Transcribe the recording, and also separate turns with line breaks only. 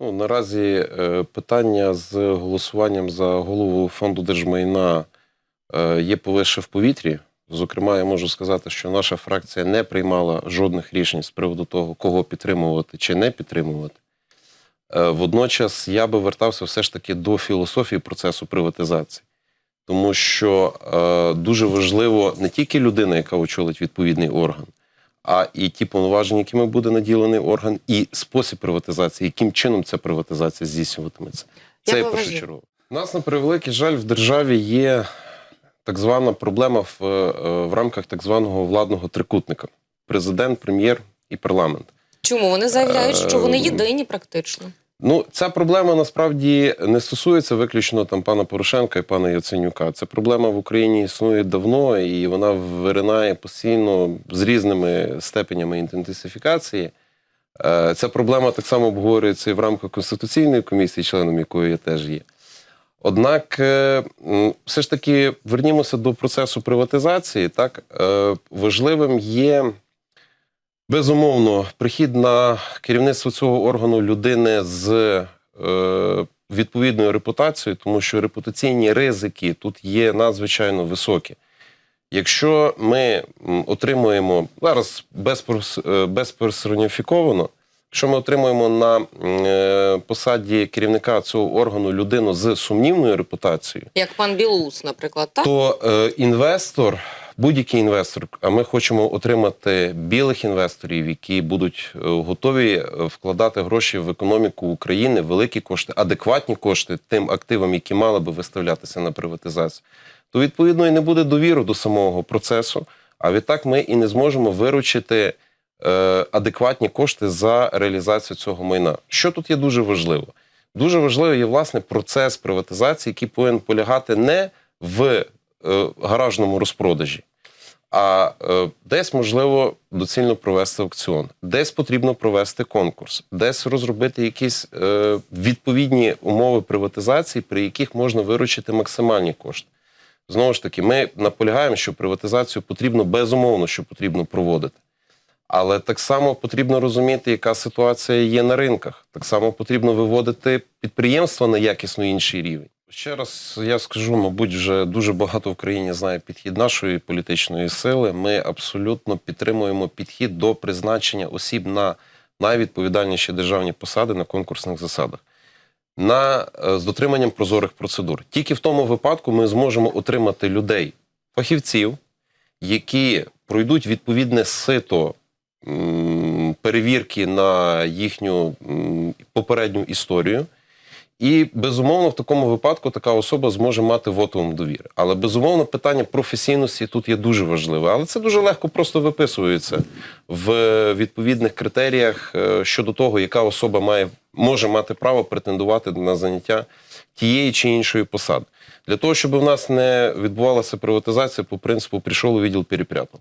Ну, наразі е, питання з голосуванням за голову фонду держмайна е, є повише в повітрі. Зокрема, я можу сказати, що наша фракція не приймала жодних рішень з приводу того, кого підтримувати чи не підтримувати. Е, водночас я би вертався все ж таки до філософії процесу приватизації, тому що дуже важливо не тільки людина, яка очолить відповідний орган, а і ті повноваження, якими буде наділений орган, і спосіб приватизації, яким чином ця приватизація здійснюватиметься. Це
я
є першочергово. У нас, на превеликий жаль, в державі є так звана проблема в, е, в рамках так званого владного трикутника: президент, прем'єр і парламент.
Чому вони заявляють, що вони
Е,
єдині практично?
Ну, ця проблема насправді не стосується виключно там пана Порошенка і пана Яценюка. Ця проблема в Україні існує давно, і вона виринає постійно з різними степенями інтенсифікації. Е, Ця проблема так само обговорюється і в рамках конституційної комісії, членом якої я теж є. Однак, е, все ж таки, вернімося до процесу приватизації. Так Е, важливим є безумовно прихід на керівництво цього органу людини з е, відповідною репутацією, тому що репутаційні ризики тут є надзвичайно високі. Якщо ми отримуємо зараз е, безперсоніфіковано, якщо ми отримуємо на е, посаді керівника цього органу людину з сумнівною репутацією,
Як пан Білус, наприклад, так?
то е, інвестор, будь-який інвестор, а ми хочемо отримати білих інвесторів, які будуть е, готові е, вкладати гроші в економіку України, великі кошти, адекватні кошти тим активам, які мали би виставлятися на приватизацію, то відповідно і не буде довіри до самого процесу. А відтак ми і не зможемо виручити е, адекватні кошти за реалізацію цього майна. Що тут є дуже важливо? Дуже важливо є власне процес приватизації, який повинен полягати не в гаражному розпродажі, а е, десь можливо доцільно провести аукціон, десь потрібно провести конкурс, десь розробити якісь е, відповідні умови приватизації, при яких можна виручити максимальні кошти. Знову ж таки, ми наполягаємо, що приватизацію потрібно безумовно, що потрібно проводити. Але так само потрібно розуміти, яка ситуація є на ринках. Так само потрібно виводити підприємства на якісно інший рівень. Ще раз я скажу, мабуть, вже дуже багато в країні знає підхід нашої політичної сили. Ми абсолютно підтримуємо підхід до призначення осіб на найвідповідальніші державні посади на конкурсних засадах. На, е, з дотриманням прозорих процедур. Тільки в тому випадку ми зможемо отримати людей, фахівців, які пройдуть відповідне сито перевірки на їхню попередню історію. І безумовно, в такому випадку така особа зможе мати вотум довіри. Але безумовно, питання професійності тут є дуже важливе. Але це дуже легко просто виписується в відповідних критеріях е, щодо того, яка особа має може мати право претендувати на заняття тієї чи іншої посади. Для того, щоб в нас не відбувалася приватизація, по принципу прийшов у відділ перепрятав.